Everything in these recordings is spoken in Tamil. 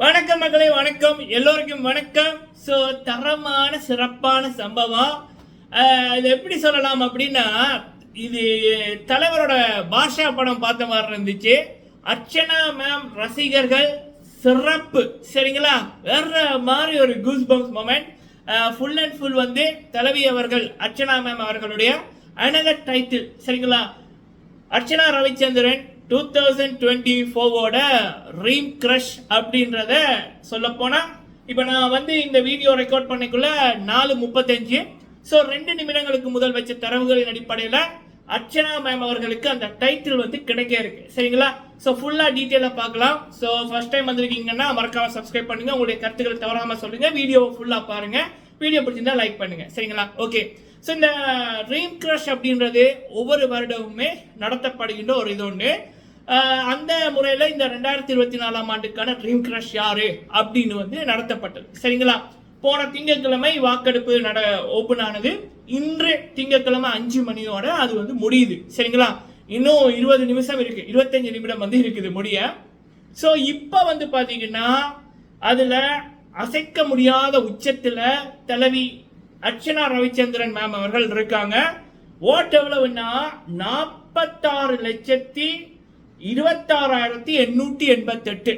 வணக்கம் மக்களே வணக்கம். எல்லோருக்கும் வணக்கம். ஸோ தரமான சிறப்பான சம்பவம். இது எப்படி சொல்லலாம் அப்படின்னா இது தலைவரோட பாஷா படம் பார்த்த மாதிரி இருந்துச்சு. அர்ச்சனா மேம் ரசிகர்கள் சிறப்பு. சரிங்களா? வேற மாதிரி ஒரு goose bumps moment full and full வந்து தலைவி அவர்கள் அர்ச்சனா மேம் அவர்களுடைய அனதர் டைட்டில் சரிங்களா? Archana Ravichandran two thousand twenty ஃபோவோட dream crush அப்படின்றத சொல்ல போனால் இப்போ நான் வந்து இந்த வீடியோ ரெக்கார்ட் பண்ணிக்குள்ள நாலு முப்பத்தஞ்சு. ஸோ ரெண்டு நிமிடங்களுக்கு முதல் வச்ச தரவுகளின் அடிப்படையில் அர்ச்சனா மேம் அவர்களுக்கு அந்த டைட்டில் வந்து கிடைக்க இருக்கு. சரிங்களா? ஸோ ஃபுல்லாக டீட்டெயிலாக பார்க்கலாம். ஸோ ஃபர்ஸ்ட் டைம் வந்திருக்கீங்கன்னா மறக்காம சப்ஸ்கிரைப் பண்ணுங்க. உங்களுடைய கருத்துக்களை தவறாமல் சொல்லுங்க. வீடியோவை ஃபுல்லாக பாருங்க. வீடியோ பிடிச்சிருந்தா லைக் பண்ணுங்க. சரிங்களா? ஓகே ஸோ இந்த ட்ரீம் கிரஷ் அப்படின்றது ஒவ்வொரு வருடமுமே நடத்தப்படுகின்ற ஒரு இது ஒன்று அந்த முறையில் இந்த ரெண்டாயிரத்தி இருபத்தி நாலாம் ஆண்டுக்கான ட்ரீம் கிரஷ் யாரு அப்படின்னு வந்து நடத்தப்பட்டது. சரிங்களா? போன திங்கட்கிழமை வாக்கெடுப்பு நட ஓப்பன் ஆனது. இன்று திங்கட்கிழமை அஞ்சு மணியோட அது வந்து முடியுது. சரிங்களா? இன்னும் இருபது நிமிஷம் இருக்கு. இருபத்தஞ்சு நிமிடம் வந்து இருக்குது முடிய. ஸோ இப்போ வந்து பார்த்தீங்கன்னா அதில் அசைக்க முடியாத உச்சத்தில் தலைவி அர்ச்சனா ரவிச்சந்திரன் மேம் அவர்கள் இருக்காங்க. ஓட்டு எவ்வளவுன்னா நாற்பத்தாறு லட்சத்தி இருபத்தாறாயிரத்தி எண்ணூற்றி எண்பத்தெட்டு.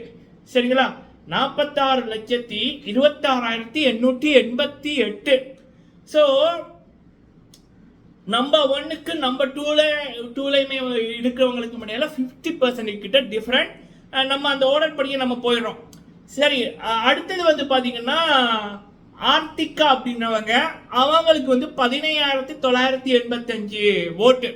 சரிங்களா? நாற்பத்தாறு லட்சத்தி இருபத்தாறாயிரத்தி எண்ணூற்றி எண்பத்தி எட்டு. ஸோ நம்பர் ஒன்னுக்கு நம்பர் டூவில் டூலையுமே இருக்கிறவங்களுக்கு முன்னாடி ஃபிஃப்டி பர்சன்ட் கிட்ட டிஃப்ரெண்ட் நம்ம அந்த ஆர்டர் படிக்க நம்ம போயிடுறோம். சரி அடுத்தது வந்து பார்த்தீங்கன்னா ஆர்த்திகா அப்படின்றவங்க அவங்களுக்கு வந்து பதினையாயிரத்தி தொள்ளாயிரத்தி எண்பத்தஞ்சு ஓட்டு.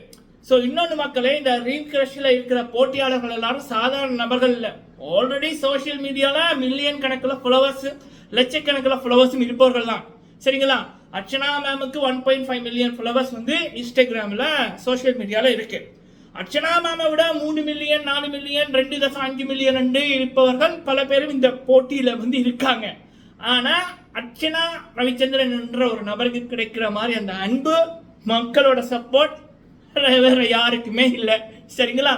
ஸோ இன்னொன்று மக்களே இந்த ரீம் கிரஷில் இருக்கிற போட்டியாளர்கள் எல்லாரும் சாதாரண நபர்கள் இல்லை. ஆல்ரெடி சோஷியல் மீடியாவில் மில்லியன் கணக்கில் ஃபாலோவர்ஸ் லட்சக்கணக்கில் ஃபாலோவர்ஸும் இருப்பவர்கள் தான். சரிங்களா? Archana மேமுக்கு one point five million followers வந்து இன்ஸ்டாகிராமில் சோஷியல் மீடியாவில் இருக்கு. அர்ச்சனா மேமை விட மூணு மில்லியன் நாலு மில்லியன் ரெண்டு தசம் அஞ்சு மில்லியன் ரெண்டு இருப்பவர்கள் பல பேரும் இந்த போட்டியில் வந்து இருக்காங்க. ஆனால் அர்ச்சனா ரவிச்சந்திரன் என்ற ஒரு நபருக்கு கிடைக்கிற மாதிரி அந்த அன்பு மக்களோட சப்போர்ட் வேற யாருக்குமே இல்லை. சரிங்களா?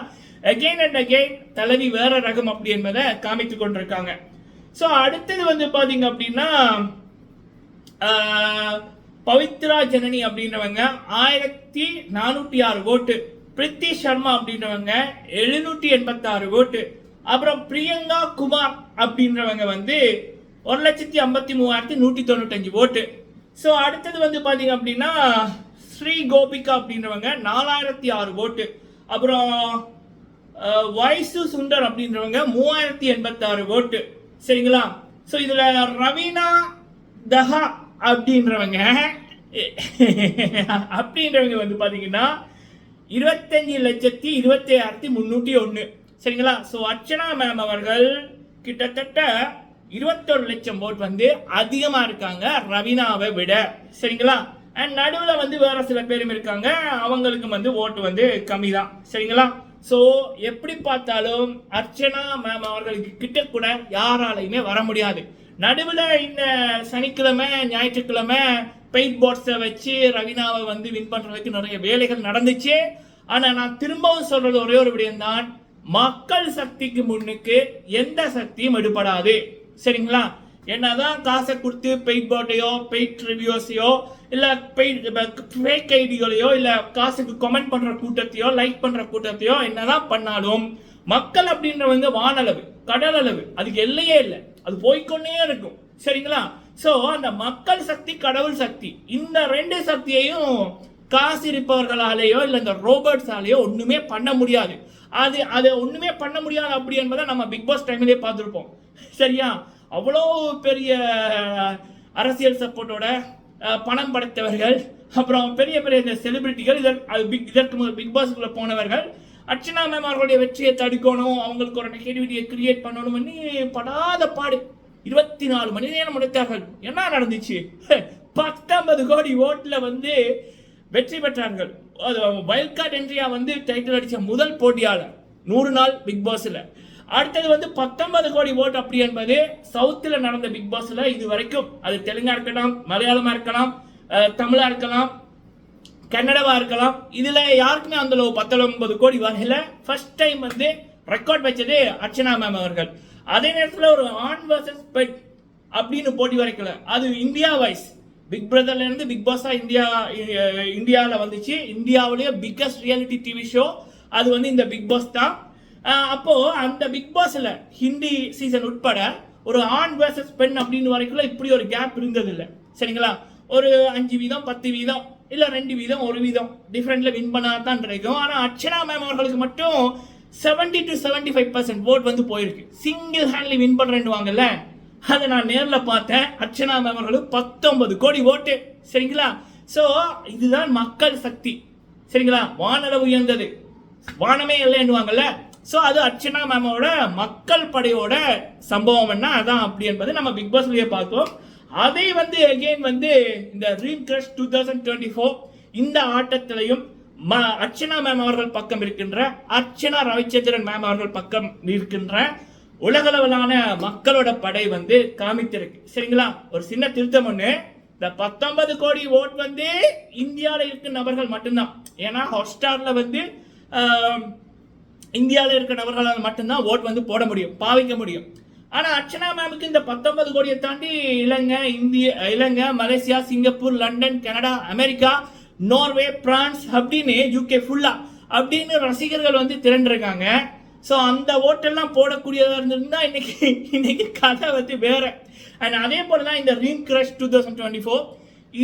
அகெயின் அண்ட் அகெயின் தலைவி வேற ரகம் அப்படி என்பதை காமித்து கொண்டிருக்காங்க. ஸோ அடுத்தது வந்து பார்த்தீங்க அப்படின்னா பவித்ரா ஜனனி அப்படின்றவங்க ஆயிரத்தி நானூற்றி ஆறு ஓட்டு. பிரித்தி சர்மா அப்படின்றவங்க எழுநூற்றி எண்பத்தாறு ஓட்டு. அப்புறம் பிரியங்கா குமார் அப்படின்றவங்க வந்து ஒரு லட்சத்தி ஐம்பத்தி மூவாயிரத்தி நூற்றி தொண்ணூத்தஞ்சு ஓட்டு. ஸோ அடுத்தது வந்து பார்த்தீங்க அப்படின்னா ஸ்ரீ கோபிகா அப்படின்றவங்க நாலாயிரத்தி ஆறு ஓட்டு அப்புறம் வைசு சுந்தர் அப்படின்றவங்க மூவாயிரத்தி எண்பத்தாறு ஓட்டு சரிங்களா? ஸோ இதில் ரவீனா தஹா அப்படின்றவங்க அப்படின்றவங்க வந்து பார்த்தீங்கன்னா இருபத்தஞ்சி லட்சத்தி இருபத்தி முந்நூற்றி ஒன்று சரிங்களா? ஸோ அர்ச்சனா மேம் அவர்கள் கிட்டத்தட்ட இருபத்தொரு லட்சம் ஓட் வந்து அதிகமாக இருக்காங்க ரவீனாவை விட. சரிங்களா? அண்ட் நடுவில் வந்து வேற சில பேரும் இருக்காங்க. அவங்களுக்கு வந்து ஓட்டு வந்து கம்மி தான் சரிங்களா? ஸோ எப்படி பார்த்தாலும் அர்ச்சனா மேம் அவர்களுக்கு கிட்ட கூட யாராலையுமே வர முடியாது. நடுவில் இந்த சனிக்கிழமை ஞாயிற்றுக்கிழமை பெயிண்ட் போர்ட்ஸை வச்சு ரவீனாவை வந்து வின் பண்ணுறதுக்கு நிறைய வேலைகள் நடந்துச்சு. ஆனால் நான் திரும்பவும் சொல்றது ஒரே ஒரு விடயம் தான் மக்கள் சக்திக்கு முன்னுக்கு எந்த சக்தியும் எடுபடாது. சரிங்களா? என்னதான் காசை கொடுத்து பெயிட் போட்டையோ பெயிட் ரிவ்யூஸையோ இல்லை ஃபேக் ஐடிகளையோ இல்லை காசுக்கு கமெண்ட் பண்ணுற கூட்டத்தையோ லைக் பண்ணுற கூட்டத்தையோ என்னதான் பண்ணாலும் மக்கள் அப்படின்றவங்க வானளவு கடல் அளவு அதுக்கு எல்லையே இல்லை. அது போய்க்கொண்டே இருக்கும். சரிங்களா? ஸோ அந்த மக்கள் சக்தி கடவுள் சக்தி இந்த ரெண்டு சக்தியையும் காசு இருப்பவர்களாலேயோ இல்லை இந்த ரோபோட்ஸாலேயோ ஒன்றுமே பண்ண முடியாது. அது அதை ஒன்றுமே பண்ண முடியாது அப்படி என்பதை நம்ம பிக் பாஸ் டைம்லேயே பார்த்துருப்போம். சரியா? அவ்வளோ பெரிய அரசியல் சப்போர்ட்டோட பணம் படைத்தவர்கள் அப்புறம் பெரிய பெரிய இந்த செலிபிரிட்டிகள் இதற்கு அது பிக் இதற்கு முதல் பிக் பாஸ்க்குள்ளே போனவர்கள் அர்ச்சனா மேம் அவர்களுடைய வெற்றியை தடுக்கணும் அவங்களுக்கு ஒரு நெகட்டிவிட்டியை கிரியேட் பண்ணணும்னு படாத பாடு. இருபத்தி நாலு மணி நேரம் உடைத்தார்கள் என்ன நடந்துச்சு? பத்தொன்பது கோடி ஓட்டில் வந்து வெற்றி பெற்றார்கள். அது வைல்ட் என்ட்ரியா வந்து டைட்டில் அடித்த முதல் போட்டியாளர். நூறு நாள் பிக் பாஸில் அடுத்தது வந்து பத்தொன்பது கோடி ஓட்டு அப்படி என்பது சவுத்தில் நடந்த பிக் பாஸ்ல இது வரைக்கும். அது தெலுங்கா இருக்கலாம் மலையாளமா இருக்கலாம் தமிழாக தமிழா இருக்கலாம் கன்னடவா இருக்கலாம். இதுல யாருக்குமே அந்த பத்தொன்பது கோடி வகையில் ஃபர்ஸ்ட் டைம் வந்து ரெக்கார்ட் வச்சது அர்ச்சனா மேம் அவர்கள். அதே நேரத்தில் ஒரு ஆண் வர்சஸ் பெட் அப்படின்னு போட்டி வரைக்கல. அது இந்தியா வைஸ் பிக் பிரதர்ல இருந்து பிக் பாஸா இந்தியா இந்தியாவில் வந்துச்சு. இந்தியாவிலேயே பிக்கஸ்ட் ரியாலிட்டி டிவி ஷோ அது வந்து இந்த பிக் பாஸ் தான். அப்போது அந்த பிக் பாஸில் ஹிந்தி சீசன் உட்பட ஒரு ஆண் வேர்சஸ் பெண் அப்படின்னு வரைக்கும் இப்படி ஒரு கேப் இருந்தது இல்லை சரிங்களா? ஒரு அஞ்சு வீதம் பத்து வீதம் இல்லை ரெண்டு வீதம் ஒரு வீதம். டிஃப்ரெண்டில் வின் பண்ணால் தான் கிடைக்கும். ஆனால் அர்ச்சனா மேம் அவர்களுக்கு மட்டும் 70 டு 75% ஃபைவ் பர்சன்ட் ஓட் வந்து போயிருக்கு. சிங்கிள் ஹேண்ட்லி வின் பண்றேன்னுவாங்கல்ல? அதை நான் நேரில் பார்த்தேன். அர்ச்சனா மேம் அவர்களுக்கு பத்தொன்பது கோடி ஓட்டு சரிங்களா? ஸோ இதுதான் மக்கள் சக்தி. சரிங்களா? வானளவு உயர்ந்தது. வானமே இல்லைன்னுவாங்கல்ல? ஸோ அது அர்ச்சனா மேமோட மக்கள் படையோட சம்பவம் என்ன? அதான் அப்படி என்பது நம்ம பிக் பாஸ்லயே பார்த்தோம் அதை வந்து அகெயின் வந்து இந்த dream crush two thousand twenty four இந்த ஆட்டத்திலையும் ம அர்ச்சனா மேம் அவர்கள் பக்கம் இருக்கின்ற அர்ச்சனா ரவிச்சந்திரன் மேம் அவர்கள் பக்கம் இருக்கின்ற உலகளவிலான மக்களோட படை வந்து காமித்திருக்கு. சரிங்களா? ஒரு சின்ன திருத்தம் ஒண்ணு. இந்த பத்தொன்பது கோடி ஓட் வந்து இந்தியாவில் இருக்க நபர்கள் மட்டும்தான். ஏன்னா ஹாட்ஸ்டார்ல வந்து இந்தியாவில் இருக்கிற நபர்களால் மட்டும்தான் ஓட் வந்து போட முடியும் பாவிக்க முடியும். ஆனால் அர்ச்சனா மேமுக்கு இந்த பத்தொன்பது கோடியை தாண்டி இலங்கை இந்திய Ilangai Malaysia Singapore London Canada America Norway France அப்படின்னு யூகே ஃபுல்லா அப்படின்னு ரசிகர்கள் வந்து திரண்டிருக்காங்க. ஸோ அந்த ஓட்டெல்லாம் போடக்கூடியதாக இருந்திருந்தா இன்னைக்கு இன்னைக்கு கதை வந்து வேற. அண்ட் அதே போல தான் இந்த dream crush two thousand twenty four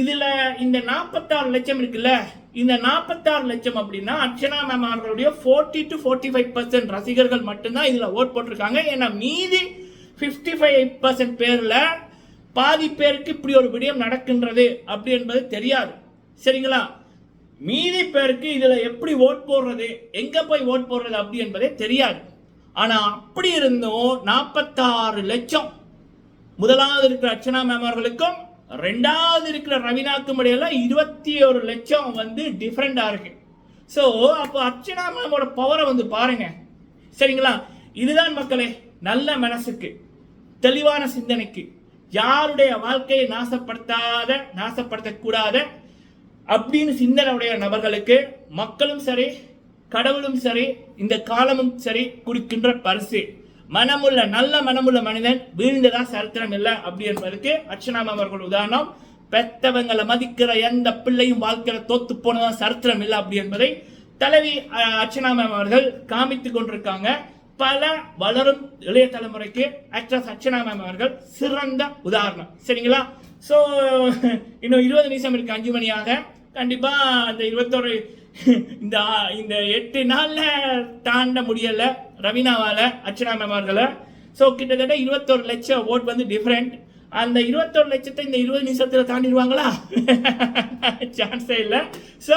இதில் இந்த நாற்பத்தாறு லட்சம் இருக்குல்ல இந்த நாற்பத்தாறு லட்சம் அப்படின்னா அர்ச்சனா மேம் அவர்களுடைய forty to forty five percent ரசிகர்கள் மட்டும்தான் இதில் ஓட் போட்டிருக்காங்க. ஏன்னா மீதி ஃபிஃப்டி ஃபைவ் பர்சன்ட் பேரில் பாதி பேருக்கு இப்படி ஒரு விடயம் நடக்கின்றது அப்படி என்பது தெரியாது. சரிங்களா? மீதி பேருக்கு இதில் எப்படி ஓட் போடுறது எங்கே போய் ஓட் போடுறது அப்படி என்பதே தெரியாது. ஆனால் அப்படி இருந்தும் நாற்பத்தாறு லட்சம் முதலாவது இருக்கிற அர்ச்சனா மேம் அவர்களுக்கும் ரெண்டாவது இருக்கிற ரவினாக்கும் இடையில இருபத்தி ஒரு லட்சம் வந்து டிஃப்ரெண்ட்டாக இருக்கு. ஸோ அப்போ அர்ச்சனா மேமோட பவரை வந்து பாருங்க. சரிங்களா? இதுதான் மக்களே நல்ல மனசுக்கு தெளிவான சிந்தனைக்கு. யாருடைய வாழ்க்கையை நாசப்படுத்தாத நாசப்படுத்தக்கூடாத அப்படின்னு சிந்தனை உடைய நபர்களுக்கு மக்களும் சரி கடவுளும் சரி இந்த காலமும் சரி கொடுக்கின்ற பரிசு. மனமுள்ள நல்ல மனமுள்ள மனிதன் வீழ்ந்ததா சரித்திரம் இல்லை அப்படி என்பதற்கு அர்ச்சனா அவர்கள் உதாரணம் பெத்தவங்களை மதிக்கிற எந்த பிள்ளையும் வாழ்க்கையில தோத்து போனதா சரித்திரம் இல்லை அப்படி என்பதை தலைவி அர்ச்சனா மேம் அவர்கள் காமித்துக் கொண்டிருக்காங்க. பல வளரும் இளைய தலைமுறைக்கு ஆக்ட்ரஸ் அர்ச்சனா மேம் அவர்கள் சிறந்த உதாரணம். சரிங்களா? ஸோ இன்னும் இருபது நிமிஷம் இருக்கு அஞ்சு மணியாக. கண்டிப்பா அந்த இருபத்தொரு இந்த இந்த எட்டு நாள்ல தாண்ட முடியலை. ரவீனாவால் அர்ச்சனா மேம் அவர்களை. ஸோ கிட்டத்தட்ட இருபத்தொரு லட்சம் ஓட் வந்து டிஃப்ரெண்ட் அந்த இருபத்தொரு லட்சத்தை இந்த இருபது நிமிஷத்தில் தாண்டிடுவாங்களா? சான்ஸே இல்லை. ஸோ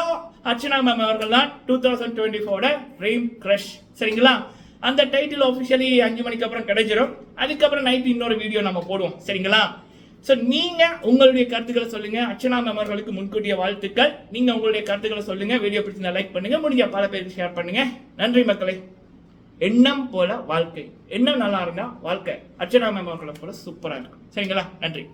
அர்ச்சனா மேம் அவர்கள் தான் டூ தௌசண்ட் டுவெண்ட்டி ஃபோரோட ட்ரீம் க்ரஷ் சரிங்களா? அந்த டைட்டில் ஒஃபிஷியலி அஞ்சு மணிக்கு அப்புறம் கிடைச்சிரும். அதுக்கப்புறம் நைட் இன்னொரு வீடியோ நம்ம போடுவோம். சரிங்களா? ஸோ நீங்கள் உங்களுடைய கருத்துக்களை சொல்லுங்கள் அர்ச்சனா மேமர்களுக்கு முன்கூட்டிய வாழ்த்துக்கள். நீங்கள் உங்களுடைய கருத்துக்களை சொல்லுங்கள் வீடியோ பிடிச்சிருந்தா லைக் பண்ணுங்கள் முடிஞ்ச பல பேருக்கு ஷேர் பண்ணுங்கள் நன்றி மக்களே. எண்ணம் போல வாழ்க்கை. எண்ணம் நல்லா இருந்தா வாழ்க்கை. அர்ச்சனா மேம் அவர்களை போல சூப்பரா இருக்கும். சரிங்களா? நன்றி.